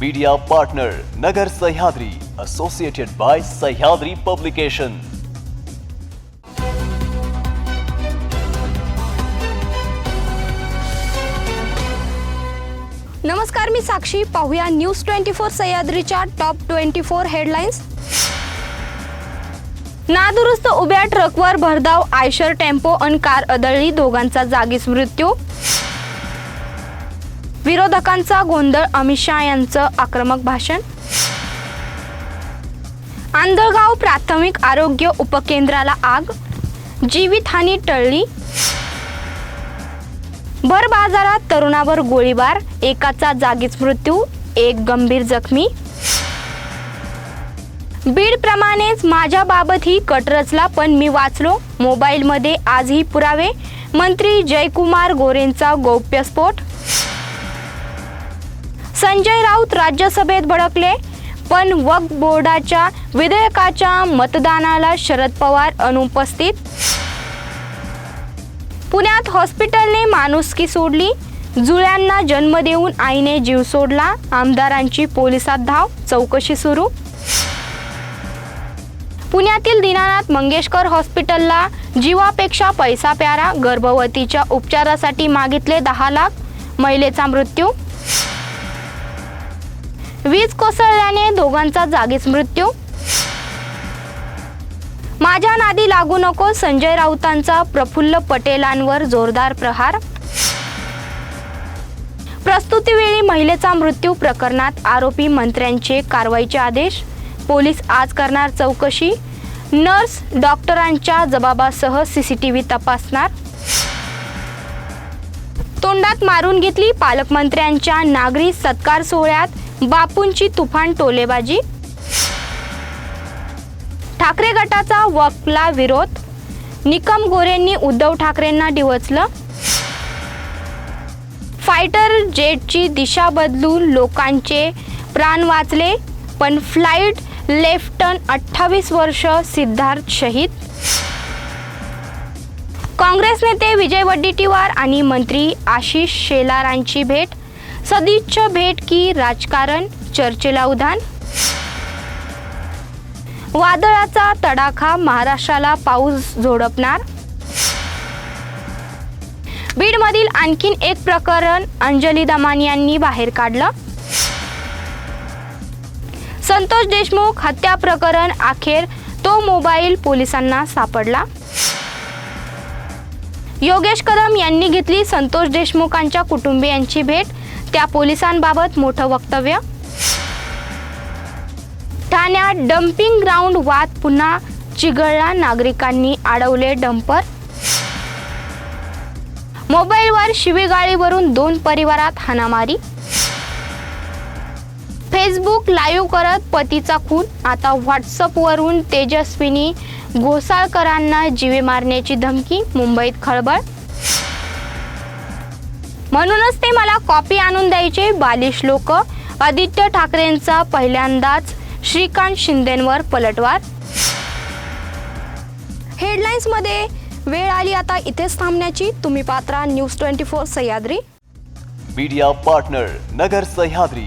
Media partner Nagar Sahyadri associated by Sahyadri publication नमस्कार मी साक्षी. पाहूया न्यूज ट्वेंटी फोर सह्याद्रीच्या टॉप ट्वेंटी फोर हेडलाईन्स नादुरुस्त उभ्या ट्रकवर भरधाव आयशर टेम्पो अन कार अदळली दोघांचा जागीच मृत्यू. विरोधकांचा गोंधळ अमित शहा यांचं आक्रमक भाषण? आंधळगाव प्राथमिक आरोग्य उपकेंद्राला आग? जीवितहानी टळली? भर बाजारात तरुणावर गोळीबार एकाचा जागीच मृत्यू एक गंभीर जखमी? बीड प्रमाणेच माझ्या बाबतही कट रचला पण मी वाचलो. मोबाईलमध्ये आजही पुरावे. मंत्री जयकुमार गोरेंचा गौप्यस्फोट संजय राऊत राज्यसभेत भडकले. पण वक्फ बोर्डाच्या विधेयकाच्या मतदानाला शरद पवार अनुपस्थित. पुण्यात हॉस्पिटलने माणुसकी सोडली. जुळ्यांना जन्म देऊन आईने जीव सोडला. आमदारांची पोलिसात धाव चौकशी सुरू. पुण्यातील दीनानाथ मंगेशकर हॉस्पिटलला जीवापेक्षा पैसा प्यारा गर्भवतीच्या उपचारासाठी मागितले दहा लाख महिलेचा मृत्यू. वीज कोसळल्याने दोघांचा जागीच मृत्यू. माझ्या नादी लागू नको संजय राऊतांचा प्रफुल्ल पटेलांवर जोरदार प्रहार. प्रस्तुतीवेळी महिलेचा मृत्यू प्रकरणात आरोपी मंत्र्यांचे कारवाईचे आदेश. पोलीस आज करणार चौकशी. नर्स डॉक्टरांच्या जबाबासह सीसीटीव्ही तपासणार. तोंडात मारून घेतली पालकमंत्र्यांच्या नागरी सत्कार सोहळ्यात बापूंची तुफान टोलेबाजी? ठाकरे गटाचा वकला विरोध? निकम गोरेंनी उद्धव ठाकरेंना डिवचलं? फायटर जेटची दिशा बदलून लोकांचे प्राण वाचले पण फ्लाईट लेफ्टन अठ्ठावीस वर्ष सिद्धार्थ शहीद? काँग्रेस नेते विजय वड्डेटीवार आणि मंत्री आशिष शेलारांची भेट? सदिच्छ भेट की राजकारण चर्चेला उधाण? वादळाचा तडाखा महाराष्ट्राला पाऊस झोडपणार? बीडमधील आणखीन एक प्रकरण अंजली दमान यांनी बाहेर काढलं? संतोष देशमुख हत्या प्रकरण अखेर तो मोबाईल पोलिसांना सापडला? योगेश कदम यांनी घेतली संतोष देशमुखांच्या कुटुंबियांची भेट. त्या पोलिसांबाबत मोठं वक्तव्य. ठाण्यात डम्पिंग ग्राउंड वाद पुन्हा चिघळला नागरिकांनी अडवले डंपर. मोबाईलवर शिवीगाळीवरून दोन परिवारात हाणामारी. फेसबुक लाईव्ह करत पतीचा खून. आता व्हॉट्सअपवरून तेजस्विनी घोसाळकरांना जीवे मारण्याची धमकी मुंबईत खळबळ. म्हणूनच ते मला कॉपी आणून द्यायचे बालिश लोक. आदित्य ठाकरेंचा पहिल्यांदाच श्रीकांत शिंदेंवर पलटवार. हेडलाईन्समध्ये वेळ आली आता इथेच थांबण्याची. तुम्ही Patra news twenty four Sahyadri. Media partner Nagar Sahyadri.